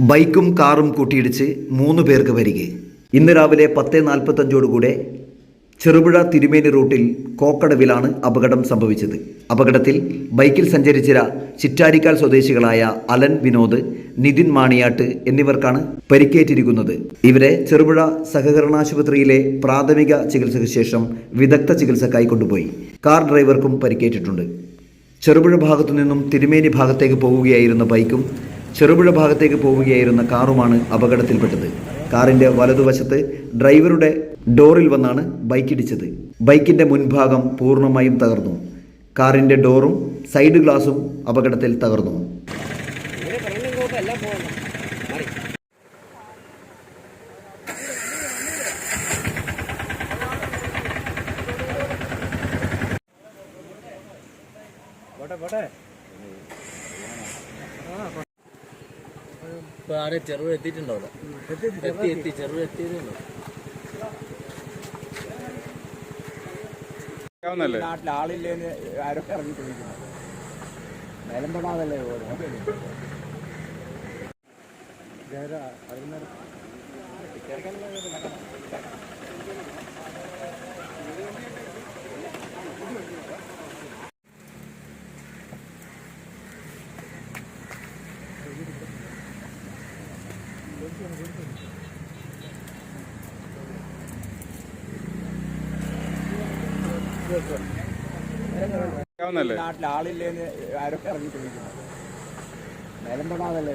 ബൈക്കും കാറും കൂട്ടിയിടിച്ച് മൂന്ന് പേർക്ക് പരിക്ക്. ഇന്ന് രാവിലെ പത്ത് നാൽപ്പത്തഞ്ചോടുകൂടെ ചെറുപുഴ തിരുമേനി റൂട്ടിൽ കോക്കടവിലാണ് അപകടം സംഭവിച്ചത്. അപകടത്തിൽ ബൈക്കിൽ സഞ്ചരിച്ച ചിറ്റാരിക്കാൽ സ്വദേശികളായ അലൻ വിനോദ് നിതിൻ മാണിയാട്ട് എന്നിവർക്കാണ് പരിക്കേറ്റിരിക്കുന്നത്. ഇവരെ ചെറുപുഴ സഹകരണാശുപത്രിയിലെ പ്രാഥമിക ചികിത്സയ്ക്ക് ശേഷം വിദഗ്ധ ചികിത്സക്കായി കൊണ്ടുപോയി. കാർ ഡ്രൈവർക്കും പരിക്കേറ്റിട്ടുണ്ട്. ചെറുപുഴ ഭാഗത്തു നിന്നും തിരുമേനി ഭാഗത്തേക്ക് പോവുകയായിരുന്ന ബൈക്കും ചെറുപുഴ ഭാഗത്തേക്ക് പോവുകയായിരുന്ന കാറുമാണ് അപകടത്തിൽപ്പെട്ടത്. കാറിന്റെ വലതുവശത്ത് ഡ്രൈവറുടെ ഡോറിൽ വന്നാണ് ബൈക്ക് ഇടിച്ചത് ബൈക്കിന്റെ മുൻഭാഗം പൂർണമായും തകർന്നു. കാറിന്റെ ഡോറും സൈഡ് ഗ്ലാസും അപകടത്തിൽ തകർന്നു. ഇപ്പൊ ആരെ ചെറുപ എത്തിയിട്ടുണ്ടാവില്ല എത്തി എത്തി ചെറുപ എത്തിയതുണ്ടോ നാട്ടിൽ ആളില്ലേന്ന് ആരൊക്കെ ഇറങ്ങിക്കൊണ്ടിരിക്കുന്നു ചോദിക്കുന്നു നിലമ്പടാതല്ലേ നാട്ടിൽ ആളില്ലേന്ന് ആരൊക്കെ ഇറങ്ങി ചോദിക്കുന്നു നിലമ്പടാതല്ലേ